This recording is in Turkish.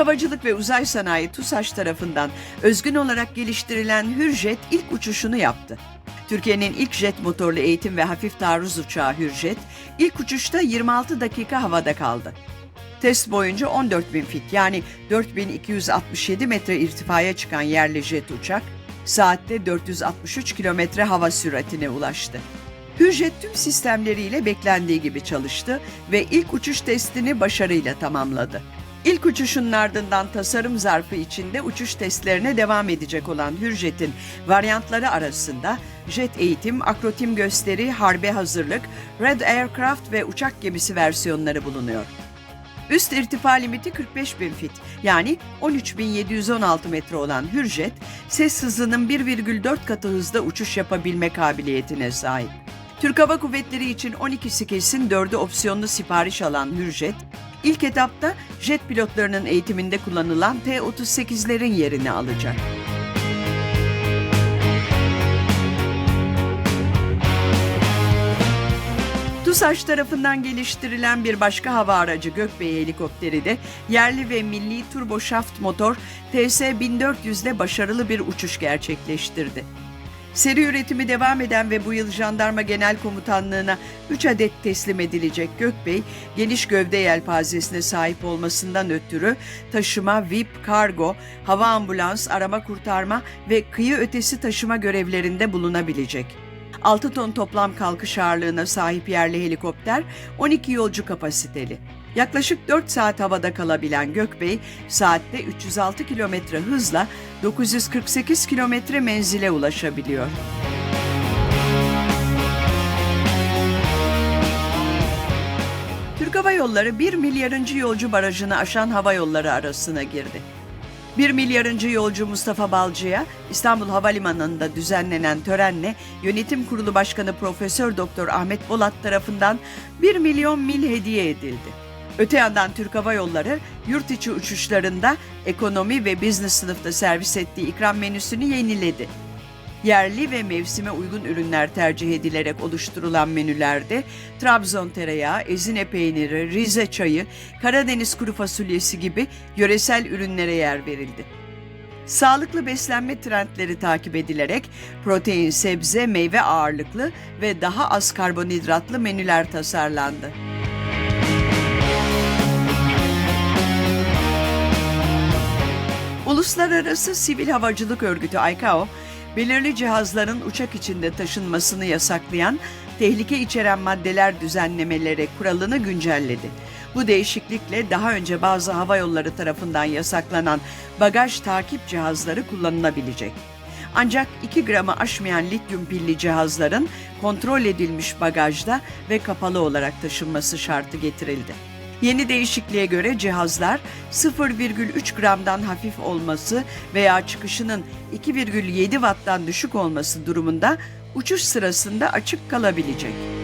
Havacılık ve Uzay Sanayi TUSAŞ tarafından özgün olarak geliştirilen Hürjet ilk uçuşunu yaptı. Türkiye'nin ilk jet motorlu eğitim ve hafif taarruz uçağı Hürjet, ilk uçuşta 26 dakika havada kaldı. Test boyunca 14 bin fit yani 4267 metre irtifaya çıkan yerli jet uçak, saatte 463 kilometre hava süratine ulaştı. Hürjet tüm sistemleriyle beklendiği gibi çalıştı ve ilk uçuş testini başarıyla tamamladı. İlk uçuşun ardından tasarım zarfı içinde uçuş testlerine devam edecek olan Hürjet'in varyantları arasında jet eğitim, akrotim gösteri, harbe hazırlık, Red Aircraft ve uçak gemisi versiyonları bulunuyor. Üst irtifa limiti 45 bin fit yani 13.716 metre olan Hürjet, ses hızının 1,4 katı hızda uçuş yapabilme kabiliyetine sahip. Türk Hava Kuvvetleri için 12 skesin 4'ü opsiyonlu sipariş alan Hürjet, ilk etapta jet pilotlarının eğitiminde kullanılan T-38'lerin yerini alacak. TUSAŞ tarafından geliştirilen bir başka hava aracı Gökbey helikopteri de yerli ve milli turboşaft motor TS-1400 ile başarılı bir uçuş gerçekleştirdi. Seri üretimi devam eden ve bu yıl Jandarma Genel Komutanlığı'na 3 adet teslim edilecek Gökbey, geniş gövde yelpazesine sahip olmasından ötürü taşıma, VIP, kargo, hava ambulans, arama kurtarma ve kıyı ötesi taşıma görevlerinde bulunabilecek. 6 ton toplam kalkış ağırlığına sahip yerli helikopter 12 yolcu kapasiteli. Yaklaşık 4 saat havada kalabilen Gökbey, saatte 306 kilometre hızla 948 kilometre menzile ulaşabiliyor. Türk Hava Yolları 1 milyarıncı yolcu barajını aşan hava yolları arasına girdi. 1 milyarıncı yolcu Mustafa Balcı'ya İstanbul Havalimanı'nda düzenlenen törenle Yönetim Kurulu Başkanı Profesör Doktor Ahmet Bolat tarafından 1 milyon mil hediye edildi. Öte yandan Türk Hava Yolları yurt içi uçuşlarında ekonomi ve business sınıfta servis ettiği ikram menüsünü yeniledi. Yerli ve mevsime uygun ürünler tercih edilerek oluşturulan menülerde Trabzon tereyağı, Ezine peyniri, Rize çayı, Karadeniz kuru fasulyesi gibi yöresel ürünlere yer verildi. Sağlıklı beslenme trendleri takip edilerek protein, sebze, meyve ağırlıklı ve daha az karbonhidratlı menüler tasarlandı. Uluslararası Sivil Havacılık Örgütü ICAO, belirli cihazların uçak içinde taşınmasını yasaklayan tehlike içeren maddeler düzenlemeleri kuralını güncelledi. Bu değişiklikle daha önce bazı hava yolları tarafından yasaklanan bagaj takip cihazları kullanılabilecek. Ancak 2 gramı aşmayan lityum pilli cihazların kontrol edilmiş bagajda ve kapalı olarak taşınması şartı getirildi. Yeni değişikliğe göre cihazlar 0,3 gramdan hafif olması veya çıkışının 2,7 watttan düşük olması durumunda uçuş sırasında açık kalabilecek.